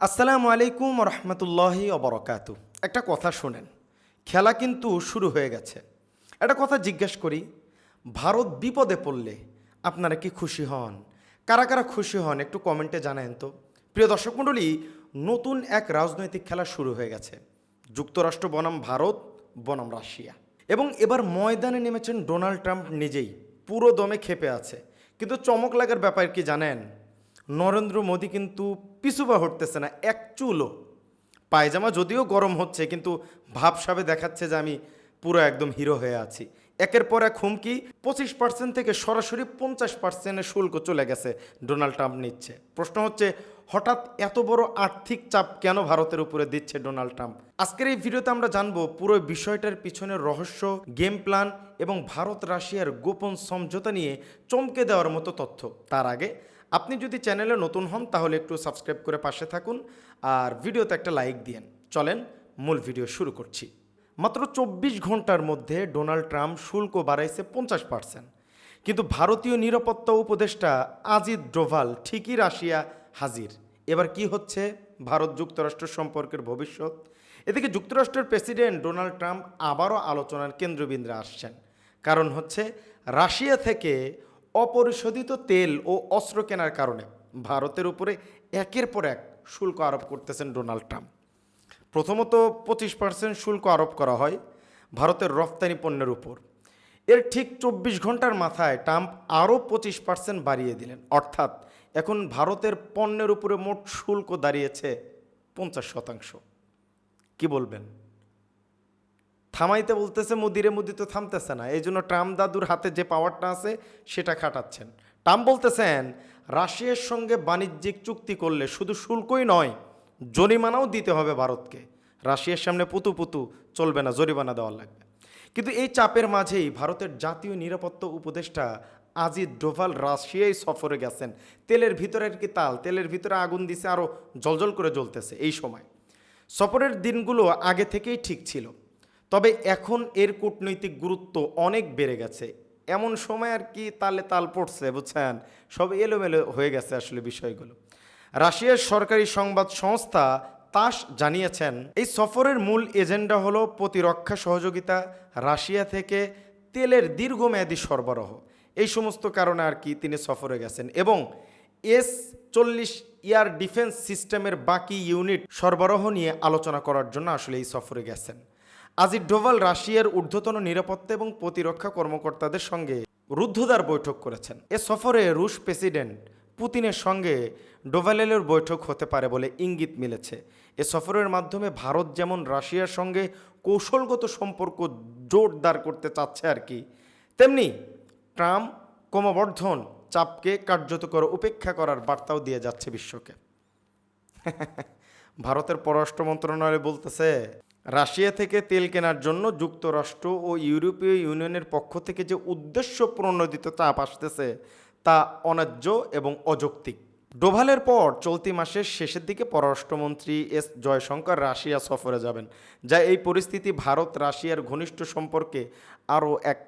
আসসালামু আলাইকুম রহমতুল্লাহি অবরকাত একটা কথা শোনেন, খেলা কিন্তু শুরু হয়ে গেছে। একটা কথা জিজ্ঞেস করি, ভারত বিপদে পড়লে আপনারা কি খুশি হন? কারা কারা খুশি হন একটু কমেন্টে জানায়েন তো। প্রিয় দর্শক মণ্ডলী, নতুন এক রাজনৈতিক খেলা শুরু হয়ে গেছে। যুক্তরাষ্ট্র বনাম ভারত, বনাম রাশিয়া। এবং এবার ময়দানে নেমেছেন ডোনাল্ড ট্রাম্প নিজেই। পুরো দমে খেপে আছে। কিন্তু চমক লাগার ব্যাপার কি জানেন? নরেন্দ্র মোদী কিন্তু পিছুবা হটতেছে না, এক চুলও। পায়জামা যদিও গরম হচ্ছে, কিন্তু ভাবসাবে দেখাচ্ছে যে আমি পুরো একদম হিরো হয়ে আছি। একের পর এক হুমকি, পঁচিশ পার্সেন্ট থেকে সরাসরি পঞ্চাশ পার্সেন্টের শুল্ক চলে গেছে ডোনাল্ড ট্রাম্প নিচ্ছে। প্রশ্ন হচ্ছে, হঠাৎ এত বড় আর্থিক চাপ কেন ভারতের উপরে দিচ্ছে ডোনাল্ড ট্রাম্প? আজকের এই ভিডিওতে আমরা জানব পুরো বিষয়টার পিছনে রহস্য, গেম প্ল্যান এবং ভারত রাশিয়ার গোপন সমঝোতা নিয়ে চমকে দেওয়ার মতো তথ্য। তার আগে আপনি যদি চ্যানেলে নতুন হন, তাহলে একটু সাবস্ক্রাইব করে পাশে থাকুন আর ভিডিওতে একটা লাইক দিয়েন। চলেন মূল ভিডিও শুরু করছি। মাত্র চব্বিশ ঘণ্টার মধ্যে ডোনাল্ড ট্রাম্প শুল্ক বাড়াইছে পঞ্চাশ পার্সেন্ট। কিন্তু ভারতীয় নিরাপত্তা উপদেষ্টা আজিদ ডোভাল ঠিকই রাশিয়া হাজির। এবার কি হচ্ছে? ভারত যুক্তরাষ্ট্র সম্পর্কের ভবিষ্যৎ? এদিকে যুক্তরাষ্ট্রের প্রেসিডেন্ট ডোনাল্ড ট্রাম্প আবারও আলোচনার কেন্দ্রবিন্দুতে আসছেন। কারণ হচ্ছে, রাশিয়া থেকে অপরিশোধিত তেল ও অস্ত্র কেনার কারণে ভারতের উপরে একের পর এক শুল্ক আরোপ করতেছেন ডোনাল্ড ট্রাম্প। প্রথমত পঁচিশ পার্সেন্ট শুল্ক আরোপ করা হয় ভারতের রপ্তানি পণ্যের উপর। এর ঠিক চব্বিশ ঘণ্টার মাথায় ট্রাম্প আরও পঁচিশ পার্সেন্ট বাড়িয়ে দিলেন। অর্থাৎ এখন ভারতের পণ্যের উপরে মোট শুল্ক দাঁড়িয়েছে পঞ্চাশ শতাংশ। কি বলবেন? থামাইতে বলতেছে, মুদিরে মুদি তো থামতেছে না। এই জন্য ট্রাম্প দাদুর হাতে যে পাওয়ারটা আছে, সেটা খাটাচ্ছেন। ট্রাম্প বলতেছেন, রাশিয়ার সঙ্গে বাণিজ্যিক চুক্তি করলে শুধু শুল্কই নয়, জরিমানাও দিতে হবে ভারতকে। রাশিয়ার সামনে পুতু পুতু চলবে না, জরিমানা দেওয়া লাগবে। কিন্তু এই চাপের মাঝেই ভারতের জাতীয় নিরাপত্তা উপদেষ্টা আজিদ ডোভাল রাশিয়ায় সফরে গেছেন। তেলের ভিতরের কি তাল? তেলের ভিতরে আগুন দিছে আরও জলজল করে জ্বলতেছে এই সময়। সফরের দিনগুলো আগে থেকেই ঠিক ছিল। তবে এখন এর কূটনৈতিক গুরুত্ব অনেক বেড়ে গেছে। এমন সময় আর কি তালে তাল পড়ছে, বুঝছেন? সব এলোমেলো হয়ে গেছে আসলে বিষয়গুলো। রাশিয়ার সরকারি সংবাদ সংস্থা তাস জানিয়েছেন, এই সফরের মূল এজেন্ডা হলো প্রতিরক্ষা সহযোগিতা, রাশিয়া থেকে তেলের দীর্ঘমেয়াদী সরবরাহ। এই সমস্ত কারণে আর কি তিনি সফরে গেছেন এবং এস চল্লিশ ইয়ার ডিফেন্স সিস্টেমের বাকি ইউনিট সরবরাহ নিয়ে আলোচনা করার জন্য আসলে এই সফরে গেছেন। আজিদ ডোভাল রাশিয়ার ঊর্ধ্বতন নিরাপত্তা এবং প্রতিরক্ষা কর্মকর্তাদের সঙ্গে রুদ্ধদ্বার বৈঠক করেছেন। এ সফরে রুশ প্রেসিডেন্ট পুতিনের সঙ্গে ডোভালেলের বৈঠক হতে পারে বলে ইঙ্গিত মিলেছে। এ সফরের মাধ্যমে ভারত যেমন রাশিয়ার সঙ্গে কৌশলগত সম্পর্ক জোরদার করতে চাচ্ছে আর কি, তেমনি ট্রাম্প ক্রমবর্ধন চাপকে কার্যতকর উপেক্ষা করার বার্তাও দিয়ে যাচ্ছে বিশ্বকে। ভারতের পররাষ্ট্র মন্ত্রণালয় বলতেছে রাশিয়া থেকে তেল কেনার জন্য যুক্তরাষ্ট্র ও ইউরোপীয় ইউনিয়নের পক্ষ থেকে যে উদ্দেশ্য প্রণোদিত চাপ আসতেছে, তা অন্যায্য এবং অযৌক্তিক। ডোভালের পর চলতি মাসের শেষের দিকে পররাষ্ট্রমন্ত্রী এস জয়শঙ্কর রাশিয়া সফরে যাবেন, যা এই পরিস্থিতি ভারত, রাশিয়ার ঘনিষ্ঠ সম্পর্কে আরও এক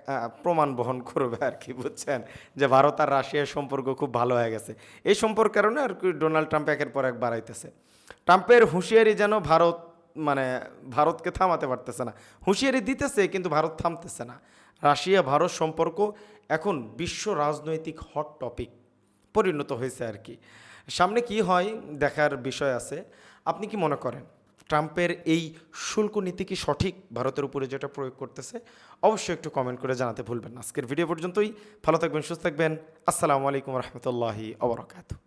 প্রমাণ বহন করবে আর কি, বুঝছেন? যে ভারত আর রাশিয়ার সম্পর্ক খুব ভালো হয়ে গেছে। এই সম্পর্কের কারণে আর কি ডোনাল্ড ট্রাম্প একের পর এক বাড়াইতেছে। ট্রাম্পের হুঁশিয়ারি যেন ভারত মানে ভারতকে থামাতে পারতেছে না। হুঁশিয়ারি দিতেছে, কিন্তু ভারত থামতেছে না। রাশিয়া ভারত সম্পর্ক এখন বিশ্ব রাজনৈতিক হট টপিক পরিণত হয়েছে আর কি। সামনে কি হয় দেখার বিষয় আছে। আপনি কি মনে করেন, ট্রাম্পের এই শুল্ক নীতি কি সঠিক? ভারতের উপরে যেটা প্রয়োগ করতেছে, অবশ্যই একটু কমেন্ট করে জানাতে ভুলবেন আজকের ভিডিও পর্যন্তই। ভালো থাকবেন, সুস্থ থাকবেন। আসসালামু আলাইকুম রহমতুল্লাহি অবরকাত